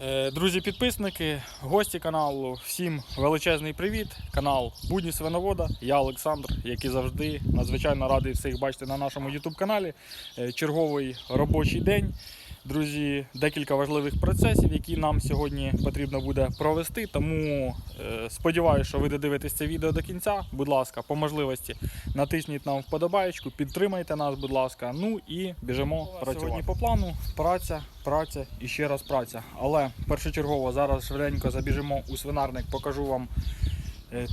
Е, Друзі-підписники, гості каналу, всім величезний привіт. Канал Будні Свиновода. Я Олександр, як і завжди, надзвичайно радий всіх бачити на нашому YouTube каналі. Е, Черговий робочий день. Друзі, декілька важливих процесів, які нам сьогодні потрібно буде провести. Тому е, сподіваюся, що ви додивитесь це відео до кінця. Будь ласка, по можливості натисніть нам вподобаєчку, підтримайте нас, будь ласка. Ну і біжимо працювати. Сьогодні по плану праця, праця і ще раз праця. Але першочергово зараз швиденько забіжимо у свинарник, покажу вам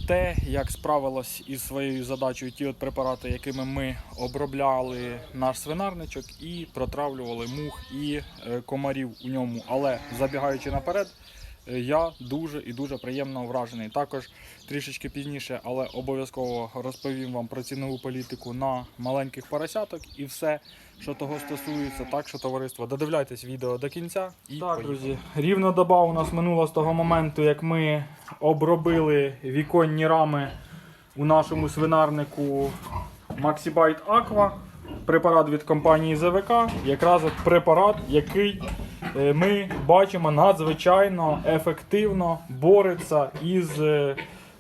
те, як справилось із своєю задачею ті от препарати, якими ми обробляли наш свинарничок і протравлювали мух і е, комарів у ньому. Але забігаючи наперед, е, я дуже і дуже приємно вражений. Також трішечки пізніше, але обов'язково розповім вам про цінову політику на маленьких поросяток і все, що того стосується. Так що, товариство, додивляйтесь відео до кінця. І так, друзі, рівно доба у нас минула з того моменту, як ми обробили віконні рами у нашому свинарнику Maxibite Aqua. Препарат від компанії ЗВК, якраз от препарат, який ми бачимо надзвичайно ефективно бореться із е,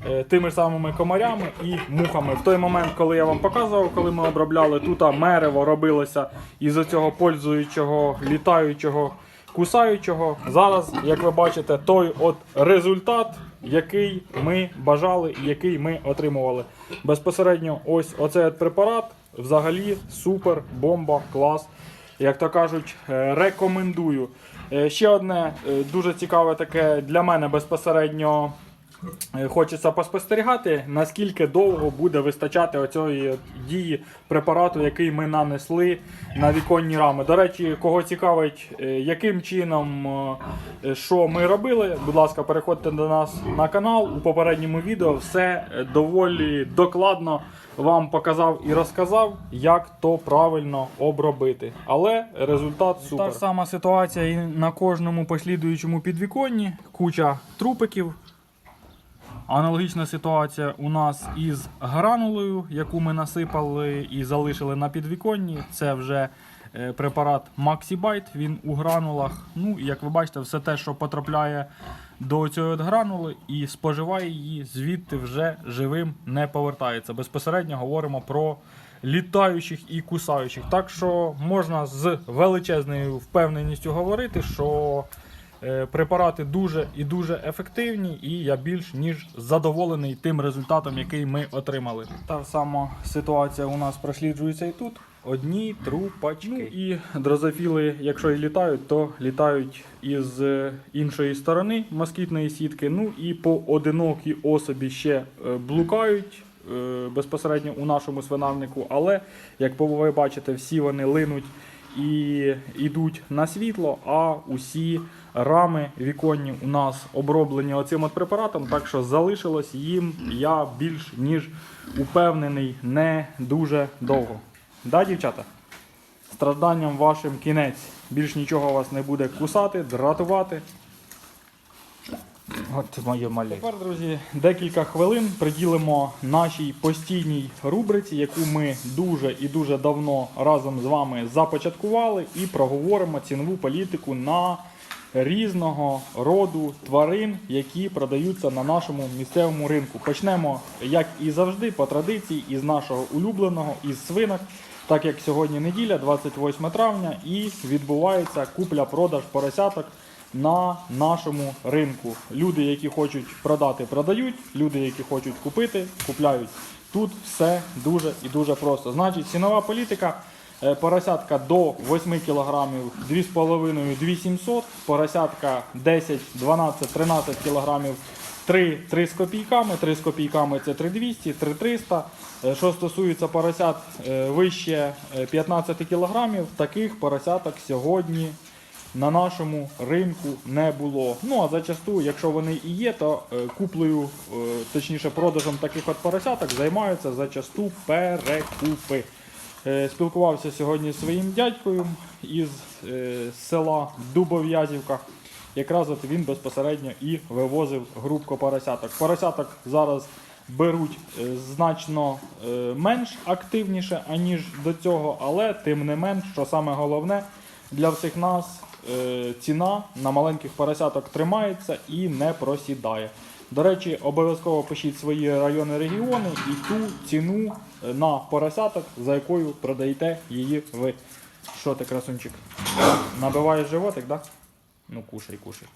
е, тими самими комарями і мухами. В той момент, коли я вам показував, коли ми обробляли, тут мерево робилося із оцього пользуючого, літаючого, кусаючого. Зараз, як ви бачите, той от результат, який ми бажали і який ми отримували. Безпосередньо ось оцей препарат взагалі супер, бомба, клас. Як то кажуть, е, рекомендую. Е, Ще одне е, дуже цікаве таке для мене безпосередньо хочеться поспостерігати, наскільки довго буде вистачати оцієї дії препарату, який ми нанесли на віконні рами. До речі, кого цікавить, е, яким чином е, що ми робили, будь ласка, переходьте до нас на канал. У попередньому відео все е, доволі докладно вам показав і розказав, як то правильно обробити. Але результат супер. Та ж сама ситуація і на кожному послідуючому підвіконні. Куча трупиків. Аналогічна ситуація у нас із гранулою, яку ми насипали і залишили на підвіконні. Це вже е, препарат MaxiBite, він у гранулах. Ну, і як ви бачите, все те, що потрапляє до цієї гранули і споживає її, звідти вже живим не повертається. Безпосередньо говоримо про літаючих і кусаючих. Так що можна з величезною впевненістю говорити, що Препарати дуже і дуже ефективні, і я більш ніж задоволений тим результатом, який ми отримали. Та сама ситуація у нас просліджується і тут. Одні трупачки. Ну, і дрозофіли, якщо і літають, то літають із е, іншої сторони москітної сітки. Ну і поодинокі особі ще е, блукають. е, Безпосередньо у нашому свинарнику, але як ви бачите, всі вони линуть і йдуть на світло, а усі рами віконні у нас оброблені оцим от препаратом, так що залишилось їм я більш ніж упевнений не дуже довго. Да, дівчата? Стражданням вашим кінець. Більш нічого вас не буде кусати, дратувати. От моє мале. Тепер, друзі, декілька хвилин приділимо нашій постійній рубриці, яку ми дуже і дуже давно разом з вами започаткували, і проговоримо цінову політику на різного роду тварин, які продаються на нашому місцевому ринку. Почнемо, як і завжди, по традиції, із нашого улюбленого, із свинок. Так як сьогодні неділя, 28 травня, і відбувається купля-продаж поросяток на нашому ринку. Люди, які хочуть продати, продають. Люди, які хочуть купити, купляють. Тут все дуже і дуже просто. Значить, цінова політика. е, Поросятка до 8 кг 2,5 2700, поросятка 10, 12, 13 кг 3, 3 з копійками, 3 з копійками це 3200, 3300. Е, Що стосується поросят е, вище е, 15 кг, таких поросяток сьогодні на нашому ринку не було. Ну а зачасту, якщо вони і є, то е, куплею, е, точніше продажем таких от поросяток займаються зачасту перекупи. Е, Спілкувався сьогодні зі своїм дядькою із села Дубов'язівка. Якраз от він безпосередньо і вивозив грубко поросяток. Поросяток зараз беруть значно менш активніше, аніж до цього, але тим не менш, що саме головне для всіх нас, ціна на маленьких поросяток тримається і не просідає. До речі, обов'язково пишіть свої райони регіони і ту ціну е, на поросяток, за якою продаєте її ви. Що ти, красунчик? Набиваєш животик, так? Да? Ну, кушай, кушай.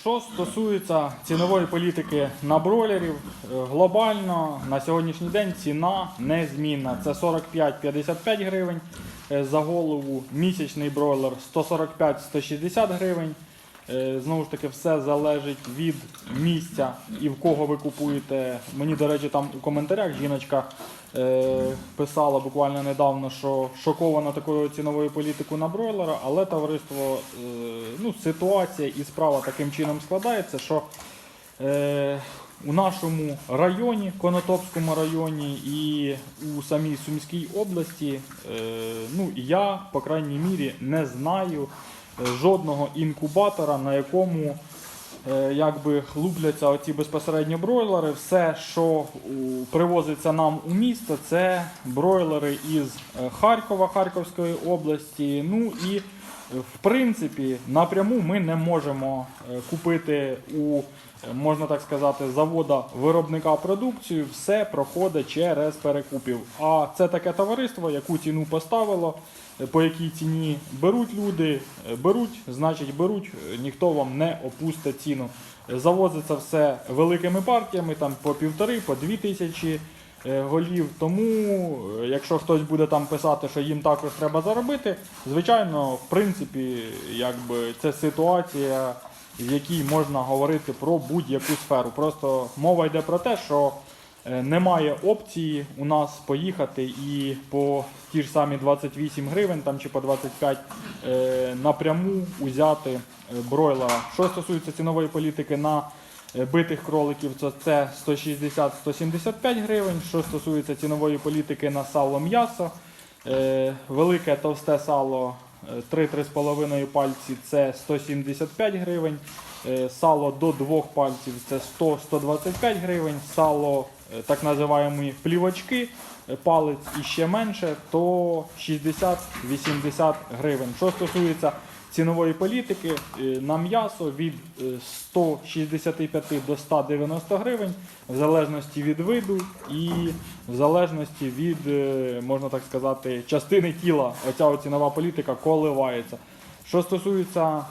Що стосується цінової політики на бройлерів, е, глобально на сьогоднішній день ціна незмінна. Це 45-55 гривень е, за голову, місячний бройлер 145-160 гривень. Е, Знову ж таки, все залежить від місця і в кого ви купуєте. Мені, до речі, там у коментарях жіночка е, писала буквально недавно, що шокована такою ціновою політикою на бройлера, але товариство, е, ну, ситуація і справа таким чином складається, що у нашому районі, Конотопському районі і у самій Сумській області, ну, я, по крайній мірі, не знаю жодного інкубатора, на якому е, якби лупляться оці безпосередньо бройлери. Все, що привозиться нам у місто, це бройлери із е, Харкова, Харківської області. Ну і в принципі напряму ми не можемо е, купити у, е, можна так сказати, завода виробника продукцію. Все проходить через перекупів. А це таке товариство, яку ціну поставило. е, По якій ціні беруть люди, беруть, значить беруть, ніхто вам не опустить ціну. Завозиться все великими партіями, там по півтори, по дві тисячі голів. Тому, е, якщо хтось буде там писати, що їм також треба заробити, звичайно, в принципі, якби це ситуація, в якій можна говорити про будь-яку сферу. Просто мова йде про те, що е, немає опції у нас поїхати і по ті ж самі 28 гривень там, чи по 25 е, напряму узяти е, бройлера. Що стосується цінової політики на е, битих кроликів, то це 160-175 гривень. Що стосується цінової політики на сало м'ясо, е, велике товсте сало е, 3-3,5 пальці це 175 гривень. Е, Сало до двох пальців це 100-125 гривень. Сало е, так називаємо плівочки, е, палець і ще менше, то 60-80 гривень. Що стосується цінової політики, е, на м'ясо від е, 165 до 190 гривень, в залежності від виду і в залежності від, е, можна так сказати, частини тіла. Оця цінова політика коливається. Що стосується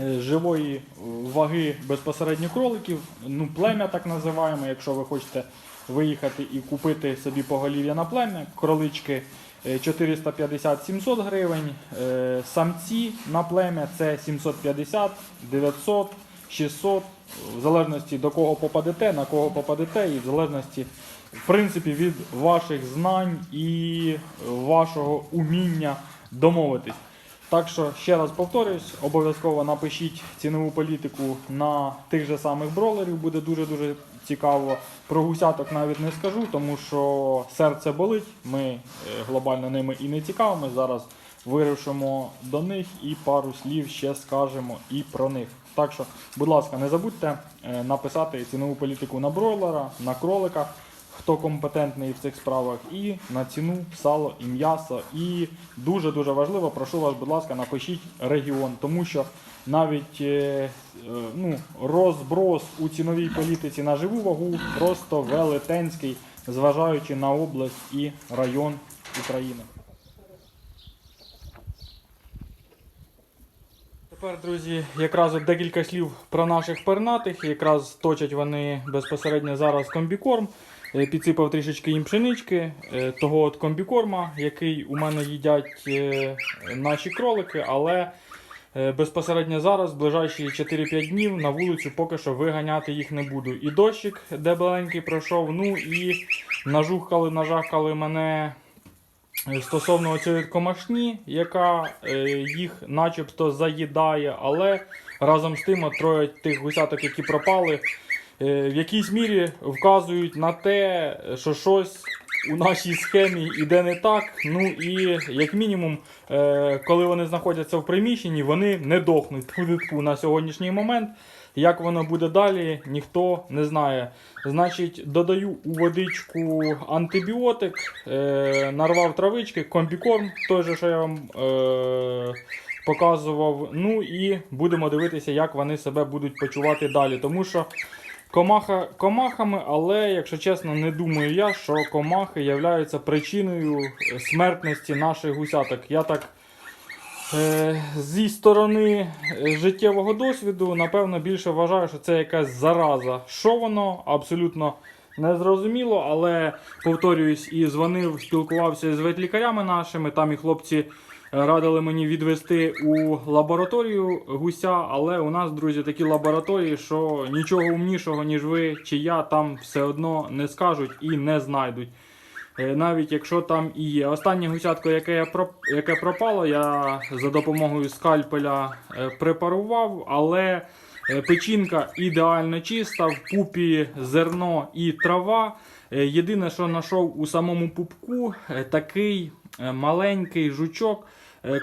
е, живої ваги безпосередньо кроликів, ну плем'я так називаємо, якщо ви хочете виїхати і купити собі поголів'я на плем'я, кролички е, 450-700 гривень, е, самці на плем'я це 750, 900, 600, в залежності до кого попадете, на кого попадете, і в залежності в принципі від ваших знань і вашого уміння домовитись. Так що ще раз повторюсь, обов'язково напишіть цінову політику на тих же самих бролерів, буде дуже-дуже цікаво. Про гусяток навіть не скажу, тому що серце болить. Ми е, глобально ними і не цікавимося. Зараз вирушимо до них і пару слів ще скажемо і про них. Так що, будь ласка, не забудьте е, написати цінову політику на бройлера, на кролика хто компетентний в цих справах, і на ціну сало і м'ясо. І дуже дуже важливо, прошу вас, будь ласка, напишіть регіон, тому що навіть е, е, ну, розброс у ціновій політиці на живу вагу просто велетенський, зважаючи на область і район України. Тепер, друзі, якраз декілька слів про наших пернатих. Якраз точать вони безпосередньо зараз комбікорм. Е, Підсипав трішечки їм пшенички, е, того от комбікорма, який у мене їдять е, наші кролики, але безпосередньо зараз, в ближайші 4-5 днів, на вулицю поки що виганяти їх не буду. І дощик дебеленький пройшов, ну і нажухали, нажахали мене стосовно цієї комашні, яка їх начебто заїдає, але разом з тим от троє тих гусяток, які пропали, в якійсь мірі вказують на те, що щось у нашій схемі іде не так. Ну і як мінімум, е, коли вони знаходяться в приміщенні, вони не дохнуть Тьфу-тьфу, на сьогоднішній момент. Як воно буде далі, ніхто не знає. Значить, додаю у водичку антибіотик, е, нарвав травички, комбікорм, той же, що я вам е, показував. Ну і будемо дивитися, як вони себе будуть почувати далі. Тому що комаха комахами, але, якщо чесно, не думаю я, що комахи являються причиною смертності наших гусяток. Я так Е, Зі сторони е, життєвого досвіду, напевно, більше вважаю, що це якась зараза. Що воно абсолютно не зрозуміло, але повторююсь, і дзвонив, спілкувався з ветлікарями нашими. Там і хлопці е, радили мені відвести у лабораторію гуся. Але у нас, друзі, такі лабораторії, що нічого умнішого, ніж ви чи я, там все одно не скажуть і не знайдуть. Е, навіть якщо там і є. Останнє гусятко, яке, я проп... яке пропало, я за допомогою скальпеля е, препарував, але е, печінка ідеально чиста, в пупі зерно і трава. Єдине, що знайшов у самому пупку, такий маленький жучок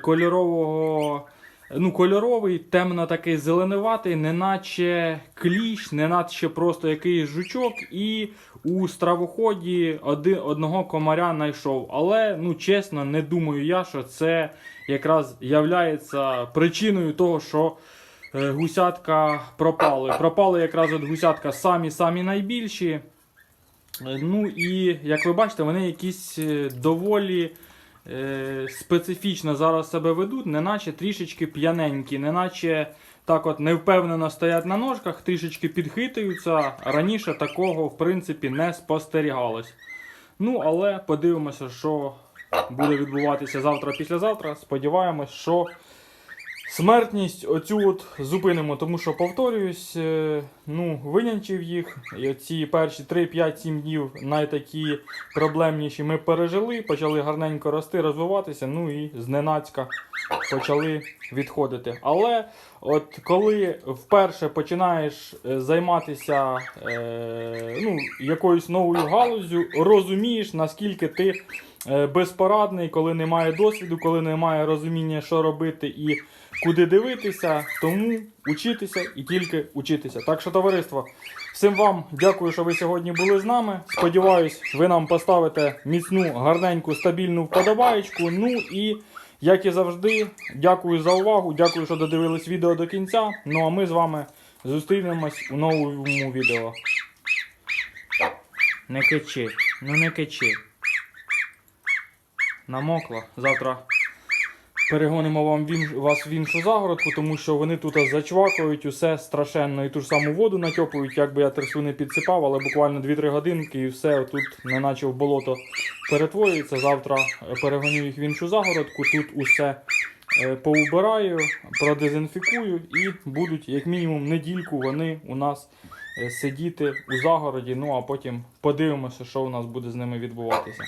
кольорового. Ну, кольоровий, темно такий зеленуватий, неначе кліщ, неначе просто якийсь жучок, і у стравоході один, одного комаря знайшов. Але, ну чесно, не думаю я, що це якраз являється причиною того, що е, гусятка пропали. Пропали якраз от гусятка самі-самі найбільші. Е, Ну і як ви бачите, вони якісь е, доволі е, специфічно зараз себе ведуть, неначе трішечки п'яненькі, неначе так от невпевнено стоять на ножках, трішечки підхитуються. Раніше такого, в принципі, не спостерігалось. Ну, але подивимося, що буде відбуватися завтра-післязавтра. Сподіваємось, що смертність оцю от зупинимо, тому що, повторююсь, е, ну, винянчив їх. І ці перші 3-5-7 днів найтакі проблемніші ми пережили, почали гарненько рости, розвиватися, ну і зненацька почали відходити. Але от коли вперше починаєш е, займатися е, ну, якоюсь новою галузю, розумієш, наскільки ти е, безпорадний, коли немає досвіду, коли немає розуміння, що робити і куди дивитися. Тому учитися і тільки учитися. Так що, товариство, всім вам дякую, що ви сьогодні були з нами. Сподіваюсь, ви нам поставите міцну, гарненьку, стабільну вподобаєчку. Ну і як і завжди, дякую за увагу, дякую, що додивились відео до кінця. Ну а ми з вами зустрінемось у новому відео. Не кичи, ну не кичи. Намокло. Завтра перегонимо вам в вас в іншу загородку, тому що вони тут зачвакають усе страшенно і ту ж саму воду натьопують, як би я трясу не підсипав, але буквально 2-3 годинки і все тут неначе в болото перетворюється. Завтра е, перегоню їх в іншу загородку, тут усе е, поубираю, продезінфікую і будуть як мінімум недільку вони у нас е, сидіти у загороді. Ну а потім подивимося, що у нас буде з ними відбуватися.